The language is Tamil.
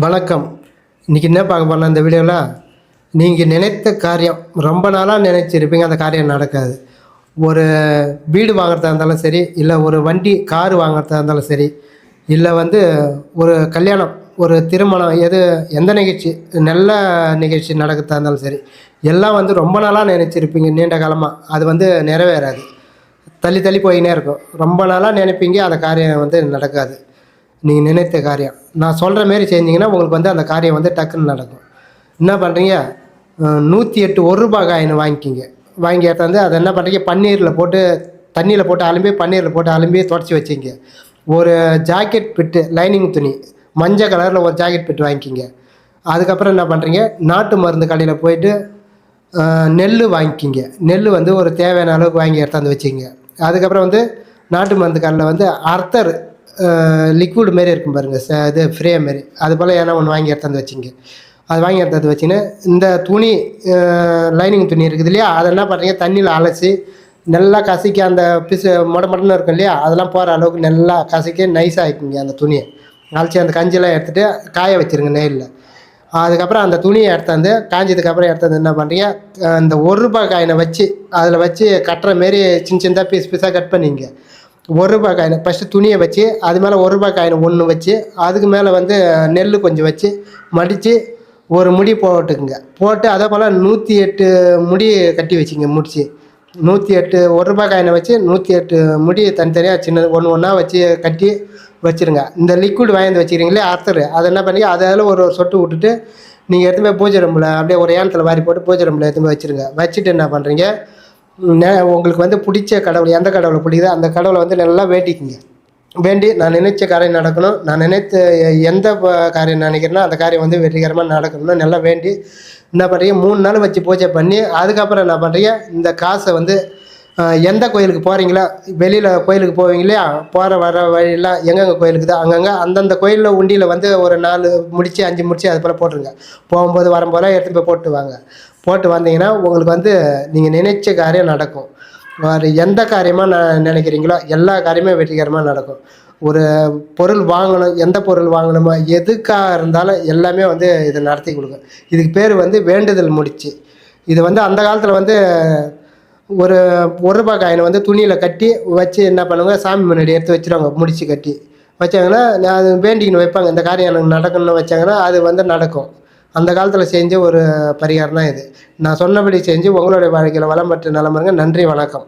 வணக்கம். இன்றைக்கி என்ன பார்க்க போகலாம் இந்த வீடியோவில் நீங்கள் நினைத்த காரியம் ரொம்ப நாளாக நினைச்சிருப்பீங்க அந்த காரியம் நடக்காது. ஒரு வீடு வாங்குறதா இருந்தாலும் சரி இல்லை ஒரு வண்டி கார் வாங்குறதா இருந்தாலும் சரி இல்லை வந்து ஒரு கல்யாணம் ஒரு திருமணம் எது எந்த நிகழ்ச்சி நல்ல நிகழ்ச்சி நடக்கிறதா இருந்தாலும் சரி எல்லாம் வந்து ரொம்ப நாளாக நினச்சிருப்பீங்க நீண்ட காலமாக அது வந்து நிறைவேறாது. தள்ளி தள்ளி போயினே இருக்கும். ரொம்ப நாளாக நினைப்பீங்க அந்த காரியம் வந்து நடக்காது. நீங்கள் நினைத்த காரியம். நான் சொல்கிற மாரி செஞ்சிங்கன்னா உங்களுக்கு வந்து அந்த காரியம் வந்து டக்குன்னு நடக்கும். என்ன பண்ணுறீங்க நூற்றி எட்டு ஒரு ரூபாய் காயின் வாங்கிக்கிங்க. வாங்கி எடுத்தாந்து அதை என்ன பண்ணுறீங்க பன்னீரில் போட்டு தண்ணியில் போட்டு அலும்பி பன்னீரில் போட்டு அலும்பி தொடச்சி வச்சிங்க. ஒரு ஜாக்கெட் பிட்டு லைனிங் துணி மஞ்சள் கலரில் ஒரு ஜாக்கெட் பிட்டு வாங்கிக்கிங்க. அதுக்கப்புறம் என்ன பண்ணுறீங்க நாட்டு மருந்து கடையில் போயிட்டு நெல் வாங்கிக்கிங்க. நெல் வந்து ஒரு தேவையான அளவுக்கு வாங்கி எடுத்தாந்து வச்சிங்க. அதுக்கப்புறம் வந்து நாட்டு மருந்து கடையில் வந்து அர்த்தர் லிக்விட் மாரி இருக்கும் பாருங்கள் ச இது ஃப்ரே மாரி. அது போல் ஏன்னா ஒன்று வாங்கி எடுத்தாந்து வச்சுங்க. அது வாங்கி எடுத்தாந்து வச்சுன்னு இந்த துணி லைனிங் துணி இருக்குது இல்லையா? அதை என்ன பண்ணுறீங்க தண்ணியில் அலசி நல்லா கசக்கி அந்த பிசு மொட மொடன்னு இருக்கும் இல்லையா? அதெல்லாம் போகிற அளவுக்கு நல்லா கசக்கி நைஸாக ஆக்கிங்க அந்த துணியை. அலசி அந்த கஞ்சிலாம் எடுத்துகிட்டு காய வச்சுருங்க நேரில் அதுக்கப்புறம் அந்த துணியை எடுத்தாந்து காஞ்சதுக்கப்புறம் எடுத்தாந்து என்ன பண்ணுறீங்க அந்த ஒரு ரூபாய் காயினை வச்சு அதில் வச்சு கட்டுற மாரி சின்ன சின்னதாக பீஸ் பீஸாக கட் பண்ணிங்க. ஒரு ரூபாய் காயின். ஃபஸ்ட்டு துணியை வச்சு அது மேலே ஒரு ரூபாய் காயின் ஒன்று வச்சு அதுக்கு மேலே வந்து நெல் கொஞ்சம் வச்சு மடித்து ஒரு முடி போட்டுக்குங்க. போட்டு அதே போல் நூற்றி எட்டு முடி கட்டி வச்சுங்க முடிச்சு. நூற்றி எட்டு ஒரு ரூபாய் காயினை வச்சு நூற்றி எட்டு முடி தனித்தனியாக சின்ன ஒன்று ஒன்றா வச்சு கட்டி வச்சுருங்க. இந்த லிக்விட் வாங்கி வச்சுக்கிறீங்களே அர்த்தர் அதை என்ன பண்ணி அதில் ஒரு ஒரு சொட்டு விட்டுட்டு நீங்கள் எடுத்து போய் பூஜை ரூமில் அப்படியே ஒரு ஏனத்தில் வாரி போட்டு பூஜை ரூமில் எடுத்து போய் வச்சுருங்க. வச்சுட்டு என்ன பண்ணுறீங்க உங்களுக்கு வந்து பிடிச்ச கடவுள் எந்த கடவுளை பிடிக்குதோ அந்த கடவுளை வந்து நல்லா வேண்டிக்குங்க. வேண்டி நான் நினைச்ச காரியம் நடக்கணும். நான் நினைத்த எந்த காரியம் நினைக்கிறேனோ அந்த காரியம் வந்து வெற்றிகரமாக நடக்கணும்னு நல்லா வேண்டி என்ன பண்ணுறீங்க மூணு நாள் வச்சு பூஜை பண்ணி அதுக்கப்புறம் என்ன பண்ணுறீங்க இந்த காசை வந்து எந்த கோயிலுக்கு போகிறீங்களோ வெளியில் கோயிலுக்கு போவீங்க இல்லையா? போகிற வர வழியெல்லாம் எங்கெங்கே கோயிலுக்கு தான் அங்கங்கே அந்தந்த கோயிலில் உண்டியில் வந்து ஒரு நாலு முடிச்சு அஞ்சு முடிச்சு அது போல் போட்டுருங்க. போகும்போது வரும்போதெல்லாம் எடுத்து போய் போட்டு வாங்க போட்டு வந்தீங்கன்னா உங்களுக்கு வந்து நீங்கள் நினைச்ச காரியம் நடக்கும். வேறு எந்த காரியமாக நான் நினைக்கிறீங்களோ எல்லா காரியமே வெற்றிகரமாக நடக்கும். ஒரு பொருள் வாங்கணும் எந்த பொருள் வாங்கணுமோ எதுக்காக இருந்தாலும் எல்லாமே வந்து இதை நடத்தி கொடுக்கும். இதுக்கு பேர் வந்து வேண்டுதல் முடிச்சு. இது வந்து அந்த காலத்தில் வந்து ஒரு ஒரு ரூபாய் காயினை வந்து துணியில் கட்டி வச்சு என்ன பண்ணுவாங்க சாமி முன்னாடி எடுத்து வச்சிருவாங்க முடிச்சு கட்டி. வச்சாங்கன்னா நான் அது வேண்டிக்கணும் வைப்பாங்க இந்த காரியம் எனக்கு நடக்கணும்னு வச்சாங்கன்னா அது வந்து நடக்கும். அந்த காலத்தில் செஞ்ச ஒரு பரிகாரம் தான் இது. நான் சொன்னபடி செஞ்சு உங்களுடைய வாழ்க்கையில் வளம் பெற்று நலமருங்க நன்றி வணக்கம்.